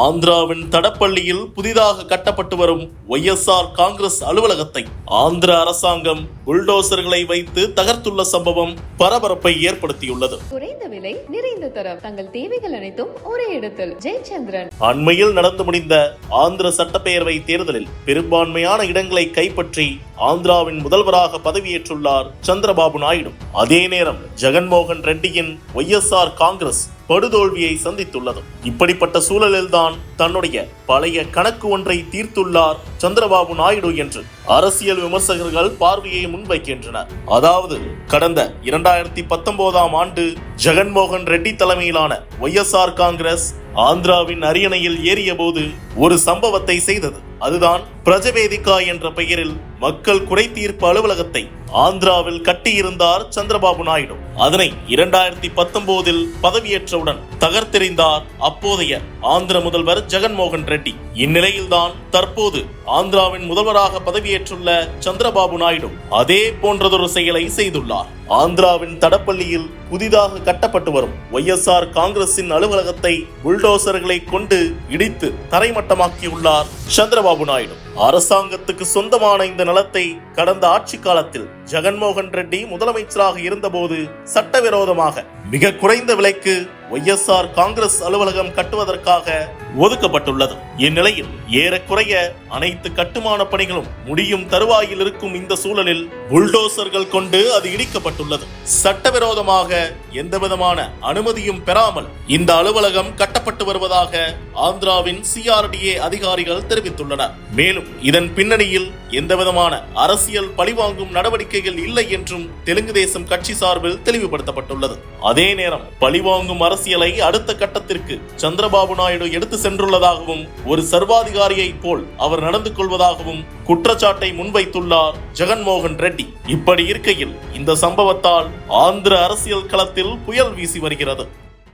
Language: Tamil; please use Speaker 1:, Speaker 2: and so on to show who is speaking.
Speaker 1: ஆந்திராவின் தடப்பள்ளியில் புதிதாக கட்டப்பட்டு வரும் ஒய்எஸ்ஆர் காங்கிரஸ் அலுவலகத்தை ஆந்திர அரசாங்கம் புல்டோசர்களை வைத்து தகர்த்துள்ள சம்பவம் பரபரப்பை ஏற்படுத்தியுள்ளது.
Speaker 2: குறைந்த விலை நிறைந்த தரம். தங்கள் தேவைகள் அனைத்தும் ஒரே இடத்தில். ஜெயச்சந்திரன்.
Speaker 1: அண்மையில் நடந்து முடிந்த ஆந்திர சட்டப்பேரவை தேர்தலில் பெரும்பான்மையான இடங்களை கைப்பற்றி ஆந்திராவின் முதல்வராக பதவியேற்றுள்ளார் சந்திரபாபு நாயுடு. அதே நேரம் ஜெகன்மோகன் ரெட்டியின் ஒய் காங்கிரஸ் படுதோல்வியை சந்தித்துள்ளது. இப்படிப்பட்ட சூழலில்தான் தன்னுடைய பழைய கணக்கு ஒன்றை தீர்த்துள்ளார் சந்திரபாபு நாயுடு என்று அரசியல் விமர்சகர்கள் பார்வையை முன்வைக்கின்றனர். அதாவது கடந்த இரண்டாயிரத்தி பத்தொன்பதாம் ஆண்டு ஜெகன்மோகன் ரெட்டி தலைமையிலான ஒய்எஸ்ஆர் காங்கிரஸ் ஆந்திராவின் அரியணையில் ஏறிய போது ஒரு சம்பவத்தை செய்தது. அதுதான் பிரஜவேதிகா என்ற பெயரில் மக்கள் குறை தீர்ப்பு அலுவலகத்தை ஆந்திராவில் கட்டியிருந்தார் சந்திரபாபு நாயுடு. அதனை இரண்டாயிரத்தி பத்தொன்பதில் பதவியேற்றவுடன் தகர்த்தெறிந்தார் அப்போதைய ஆந்திர முதல்வர் ஜெகன்மோகன் ரெட்டி. இந்நிலையில்தான் தற்போது ஆந்திராவின் முதல்வராக பதவியேற்றுள்ள சந்திரபாபு நாயுடு அதே போன்றதொரு செயலை செய்துள்ளார். ஆந்திராவின் தடப்பள்ளியில் புதிதாக கட்டப்பட்டு வரும் ஒய்எஸ்ஆர் காங்கிரசின் அலுவலகத்தை புல்டோசர்களை கொண்டு இடித்து தரைமட்டமாக்கியுள்ளார் சந்திரபாபு நாயுடு. அரசாங்கத்துக்கு சொந்தமான இந்த நிலத்தை கடந்த ஆட்சி காலத்தில் ஜெகன்மோகன் ரெட்டி முதலமைச்சராக இருந்தபோது சட்டவிரோதமாக மிக குறைந்த விலைக்கு ஒய்எஸ்ஆர் காங்கிரஸ் அலுவலகம் கட்டுவதற்காக ஒதுக்கப்பட்டுள்ளது. இந்நிலையில் ஏறக்குறைய அனைத்து கட்டுமான பணிகளும் முடியும் தருவாயில் இருக்கும் இந்த சூழலில் புல்டோசர்கள் கொண்டு அது இடிக்கப்பட்டுள்ளது. சட்டவிரோதமாக எந்தவிதமான அனுமதியும் பெறாமல் இந்த அலுவலகம் கட்டப்பட்டு வருவதாக ஆந்திராவின் சிஆர்டிஏ அதிகாரிகள் தெரிவித்துள்ளனர். மேலும் இதன் பின்னணியில் எந்தவிதமான அரசியல் பழிவாங்கும் நடவடிக்கைகள் இல்லை என்றும் தெலுங்கு தேசம் கட்சி சார்பில் தெளிவுபடுத்தப்பட்டுள்ளது. அதே நேரம் பழிவாங்கும் அரசியலை அடுத்த கட்டத்திற்கு சந்திரபாபு நாயுடு எடுத்து சென்றுள்ளதாகவும் ஒரு சர்வாதிகாரியை போல் அவர் நடந்து கொள்வதாகவும் குற்றச்சாட்டை முன்வைத்துள்ளார் ஜெகன்மோகன் ரெட்டி. இப்படி இருக்கையில் இந்த சம்பவத்தால் ஆந்திர அரசியல் களத்தில் புயல் வீசி வருகிறது.